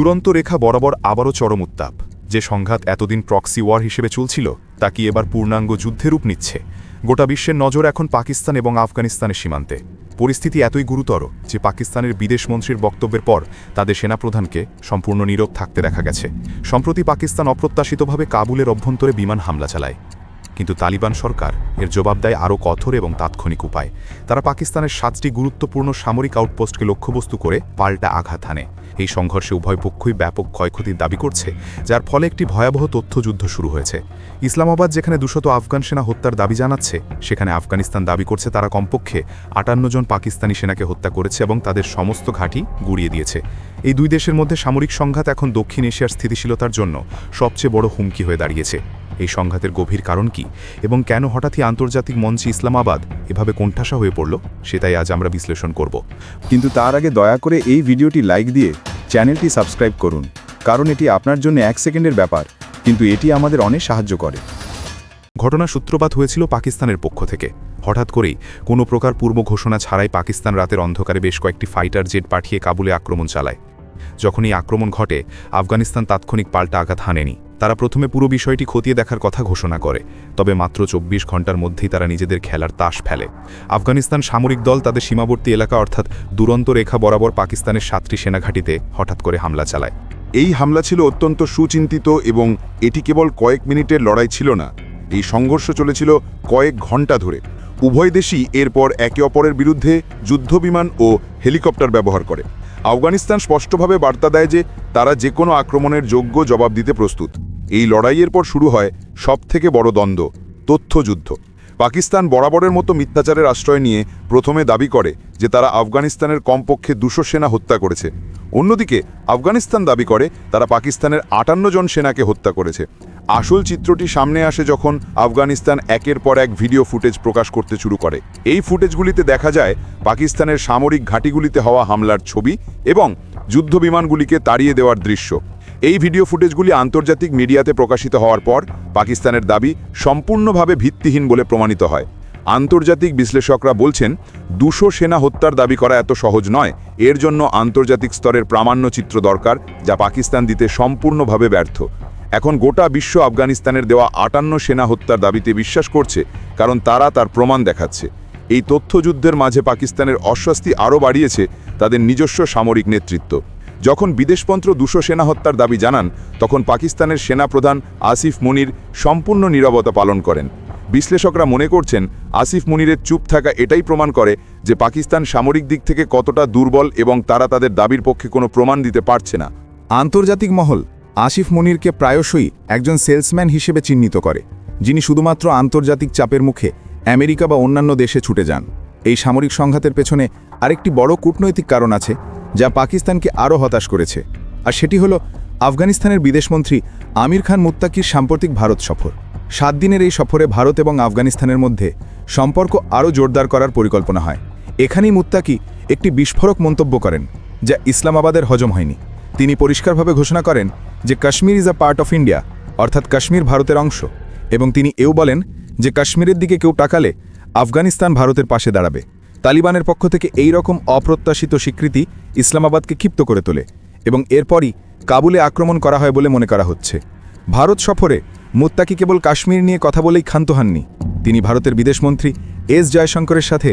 দুরন্ত রেখা বরাবর আবারও চরম উত্তাপ। যে সংঘাত এতদিন প্রক্সি ওয়ার হিসেবে চলছিল, তা কি এবার পূর্ণাঙ্গ যুদ্ধে রূপ নিচ্ছে? গোটা বিশ্বের নজর এখন পাকিস্তান এবং আফগানিস্তানের সীমান্তে। পরিস্থিতি এতই গুরুতর যে পাকিস্তানের বিদেশমন্ত্রীর বক্তব্যের পর তাদের সেনাপ্রধানকে সম্পূর্ণ নীরব থাকতে দেখা গেছে। সম্প্রতি পাকিস্তান অপ্রত্যাশিতভাবে কাবুলের অভ্যন্তরে বিমান হামলা চালায়। কিন্তু তালিবান সরকার এর জবাব দেয় আরও কঠোর এবং তাৎক্ষণিক উপায়। তারা পাকিস্তানের সাতটি গুরুত্বপূর্ণ সামরিক আউটপোস্টকে লক্ষ্যবস্তু করে পাল্টা আঘাত হানে। এই সংঘর্ষে উভয় পক্ষই ব্যাপক ক্ষয়ক্ষতির দাবি করছে, যার ফলে একটি ভয়াবহ তথ্যযুদ্ধ শুরু হয়েছে। ইসলামাবাদ, যেখানে দুশত আফগান সেনা হত্যার দাবি জানাচ্ছে, সেখানে আফগানিস্তান দাবি করছে তারা কমপক্ষে আটান্ন জন পাকিস্তানি সেনাকে হত্যা করেছে এবং তাদের সমস্ত ঘাঁটি গুড়িয়ে দিয়েছে। এই দুই দেশের মধ্যে সামরিক সংঘাত এখন দক্ষিণ এশিয়ার স্থিতিশীলতার জন্য সবচেয়ে বড় হুমকি হয়ে দাঁড়িয়েছে। এই সংঘাতের গভীর কারণ কি এবং কেন হঠাৎই আন্তর্জাতিক মঞ্চে ইসলামাবাদ এভাবে কোণঠাসা হয়ে পড়ল, সেটাই আজ আমরা বিশ্লেষণ করব। কিন্তু তার আগে দয়া করে এই ভিডিওটি লাইক দিয়ে চ্যানেলটি সাবস্ক্রাইব করুন, কারণ এটি আপনার জন্য এক সেকেন্ডের ব্যাপার, কিন্তু এটি আমাদের অনেক সাহায্য করে। ঘটনা সূত্রপাত হয়েছিল পাকিস্তানের পক্ষ থেকে। হঠাৎ করেই কোনো প্রকার পূর্ব ঘোষণা ছাড়াই পাকিস্তান রাতের অন্ধকারে বেশ কয়েকটি ফাইটার জেট পাঠিয়ে কাবুলে আক্রমণ চালায়। যখন এই আক্রমণ ঘটে, আফগানিস্তান তাৎক্ষণিক পাল্টা আঘাত হানেনি। তারা প্রথমে পুরো বিষয়টি খতিয়ে দেখার কথা ঘোষণা করে, তবে মাত্র চব্বিশ ঘণ্টার মধ্যেই তারা নিজেদের খেলার তাস ফেলে। আফগানিস্তান সামরিক দল তাদের সীমাবর্তী এলাকা অর্থাৎ দুরন্ত রেখা বরাবর পাকিস্তানের সাতটি সেনাঘাঁটিতে হঠাৎ করে হামলা চালায়। এই হামলা ছিল অত্যন্ত সুচিন্তিত এবং এটি কেবল কয়েক মিনিটের লড়াই ছিল না, এই সংঘর্ষ চলেছিল কয়েক ঘণ্টা ধরে। উভয় দেশই এরপর একে অপরের বিরুদ্ধে যুদ্ধবিমান ও হেলিকপ্টার ব্যবহার করে। আফগানিস্তান স্পষ্টভাবে বার্তা দেয় যে, তারা যে কোনো আক্রমণের যোগ্য জবাব দিতে প্রস্তুত। এই লড়াইয়ের পর শুরু হয় সবথেকে বড় দ্বন্দ্ব, তথ্যযুদ্ধ। পাকিস্তান বরাবরের মতো মিথ্যাচারের আশ্রয় নিয়ে প্রথমে দাবি করে যে তারা আফগানিস্তানের কমপক্ষে দুশো সেনা হত্যা করেছে। অন্যদিকে আফগানিস্তান দাবি করে তারা পাকিস্তানের আটান্ন জন সেনাকে হত্যা করেছে। আসল চিত্রটি সামনে আসে যখন আফগানিস্তান একের পর এক ভিডিও ফুটেজ প্রকাশ করতে শুরু করে। এই ফুটেজগুলিতে দেখা যায় পাকিস্তানের সামরিক ঘাঁটিগুলিতে হওয়া হামলার ছবি এবং যুদ্ধবিমানগুলিকে তাড়িয়ে দেওয়ার দৃশ্য। এই ভিডিও ফুটেজগুলি আন্তর্জাতিক মিডিয়াতে প্রকাশিত হওয়ার পর পাকিস্তানের দাবি সম্পূর্ণভাবে ভিত্তিহীন বলে প্রমাণিত হয়। আন্তর্জাতিক বিশ্লেষকরা বলছেন, দুশো সেনা হত্যার দাবি করা এত সহজ নয়। এর জন্য আন্তর্জাতিক স্তরের প্রামাণ্য চিত্র দরকার, যা পাকিস্তান দিতে সম্পূর্ণভাবে ব্যর্থ। এখন গোটা বিশ্ব আফগানিস্তানের দেওয়া আটান্ন সেনা হত্যার দাবিতে বিশ্বাস করছে, কারণ তারা তার প্রমাণ দেখাচ্ছে। এই তথ্যযুদ্ধের মাঝে পাকিস্তানের অস্বস্তি আরও বাড়িয়েছে তাদের নিজস্ব সামরিক নেতৃত্ব। যখন বিদেশপন্ত্র দুশো সেনা হত্যার দাবি জানান, তখন পাকিস্তানের সেনাপ্রধান আসিফ মুনির সম্পূর্ণ নীরবতা পালন করেন। বিশ্লেষকরা মনে করছেন, আসিফ মুনিরের চুপ থাকা এটাই প্রমাণ করে যে পাকিস্তান সামরিক দিক থেকে কতটা দুর্বল এবং তারা তাদের দাবির পক্ষে কোনো প্রমাণ দিতে পারছে না। আন্তর্জাতিক মহল আসিফ মনিরকে প্রায়শই একজন সেলসম্যান হিসেবে চিহ্নিত করে, যিনি শুধুমাত্র আন্তর্জাতিক চাপের মুখে আমেরিকা বা অন্যান্য দেশে ছুটে যান। এই সামরিক সংঘাতের পেছনে আরেকটি বড় কূটনৈতিক কারণ আছে যা পাকিস্তানকে আরও হতাশ করেছে। আর সেটি হলো আফগানিস্তানের বিদেশমন্ত্রী আমির খান মুত্তাকির সাম্প্রতিক ভারত সফর। সাত দিনের এই সফরে ভারত এবং আফগানিস্তানের মধ্যে সম্পর্ক আরও জোরদার করার পরিকল্পনা হয়। এখানেই মুত্তাকি একটি বিস্ফোরক মন্তব্য করেন, যা ইসলামাবাদের হজম হয়নি। তিনি পরিষ্কারভাবে ঘোষণা করেন যে Kashmir is a part of India, অর্থাৎ কাশ্মীর ভারতের অংশ। এবং তিনি এও বলেন যে কাশ্মীরের দিকে কেউ টাকালে আফগানিস্তান ভারতের পাশে দাঁড়াবে। তালিবানের পক্ষ থেকে এই রকম অপ্রত্যাশিত স্বীকৃতি ইসলামাবাদকে ক্ষিপ্ত করে তোলে এবং এরপরই কাবুলে আক্রমণ করা হয় বলে মনে করা হচ্ছে। ভারত সফরে মুত্তাকি কেবল কাশ্মীর নিয়ে কথা বলেই ক্ষান্ত হননি। তিনি ভারতের বিদেশমন্ত্রী এস জয়শঙ্করের সাথে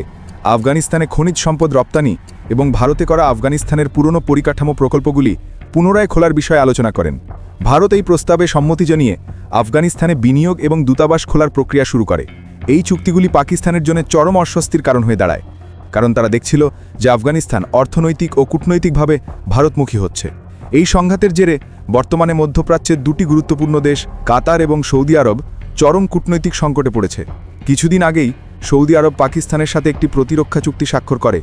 আফগানিস্তানে খনিজ সম্পদ রপ্তানি এবং ভারতে করা আফগানিস্তানের পুরনো পরিকাঠামো প্রকল্পগুলি পুনরায় খোলার বিষয়ে আলোচনা করেন। ভারত এই প্রস্তাবে সম্মতি জানিয়ে আফগানিস্তানে বিনিয়োগ এবং দূতাবাস খোলার প্রক্রিয়া শুরু করে। এই চুক্তিগুলি পাকিস্তানের জন্য চরম অস্বস্তির কারণ হয়ে দাঁড়ায়। কারণ তারা দেখছিল যে আফগানিস্তান অর্থনৈতিক ও কূটনৈতিকভাবে ভারতমুখী হচ্ছে। এই সংঘাতের জেরে বর্তমানে মধ্যপ্রাচ্যের দুটি গুরুত্বপূর্ণ দেশ, কাতার এবং সৌদি আরব, চরম কূটনৈতিক সংকটে পড়েছে। কিছুদিন আগেই সৌদি আরব পাকিস্তানের সাথে একটি প্রতিরক্ষা চুক্তি স্বাক্ষর করে,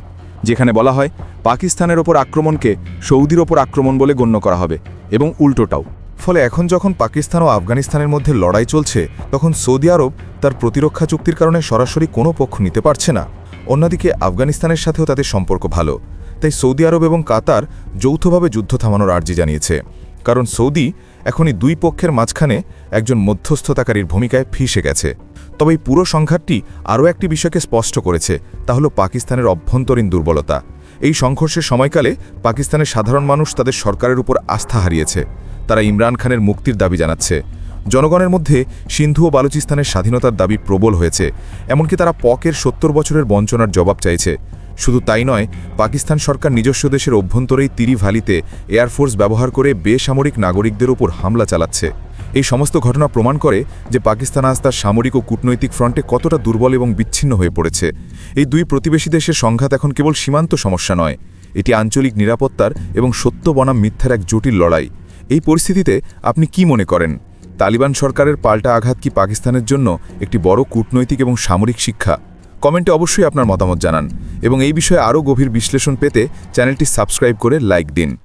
যেখানে বলা হয়, পাকিস্তানের ওপর আক্রমণকে সৌদির ওপর আক্রমণ বলে গণ্য করা হবে এবং উল্টোটাও। ফলে এখন যখন পাকিস্তান ও আফগানিস্তানের মধ্যে লড়াই চলছে, তখন সৌদি আরব তার প্রতিরক্ষা চুক্তির কারণে সরাসরি কোনো পক্ষ নিতে পারছে না। অন্যদিকে আফগানিস্তানের সাথেও তাদের সম্পর্ক ভালো। তাই সৌদি আরব এবং কাতার যৌথভাবে যুদ্ধ থামানোর আর্জি জানিয়েছে। কারণ সৌদি এখনই দুই পক্ষের মাঝখানে একজন মধ্যস্থতাকারীর ভূমিকায় ফিসে গেছে। তবে এই পুরো সংঘাতটি আরও একটি বিষয়কে স্পষ্ট করেছে, তা হল পাকিস্তানের অভ্যন্তরীণ দুর্বলতা। এই সংঘর্ষের সময়কালে পাকিস্তানের সাধারণ মানুষ তাদের সরকারের উপর আস্থা হারিয়েছে। তারা ইমরান খানের মুক্তির দাবি জানাচ্ছে। জনগণের মধ্যে সিন্ধু ও বালুচিস্তানের স্বাধীনতার দাবি প্রবল হয়েছে, এমনকি তারা পকের সত্তর বছরের বঞ্চনার জবাব চাইছে। শুধু তাই নয়, পাকিস্তান সরকার নিজস্ব দেশের অভ্যন্তরেই তিরি ভ্যালিতে এয়ারফোর্স ব্যবহার করে বেসামরিক নাগরিকদের উপর হামলা চালাচ্ছে। এই সমস্ত ঘটনা প্রমাণ করে যে পাকিস্তান আজ তার সামরিক ও কূটনৈতিক ফ্রন্টে কতটা দুর্বল এবং বিচ্ছিন্ন হয়ে পড়েছে। এই দুই প্রতিবেশী দেশের সংঘাত এখন কেবল সীমান্ত সমস্যা নয়, এটি আঞ্চলিক নিরাপত্তার এবং সত্য বনাম মিথ্যার এক জটিল লড়াই। এই পরিস্থিতিতে আপনি কি মনে করেন? তালিবান সরকারের পাল্টা আঘাত কি পাকিস্তানের জন্য একটি বড় কূটনৈতিক এবং সামরিক শিক্ষা? কমেন্টে অবশ্যই আপনার মতামত জানান। এবং এই বিষয়ে আরও গভীর বিশ্লেষণ পেতে চ্যানেলটি সাবস্ক্রাইব করে লাইক দিন।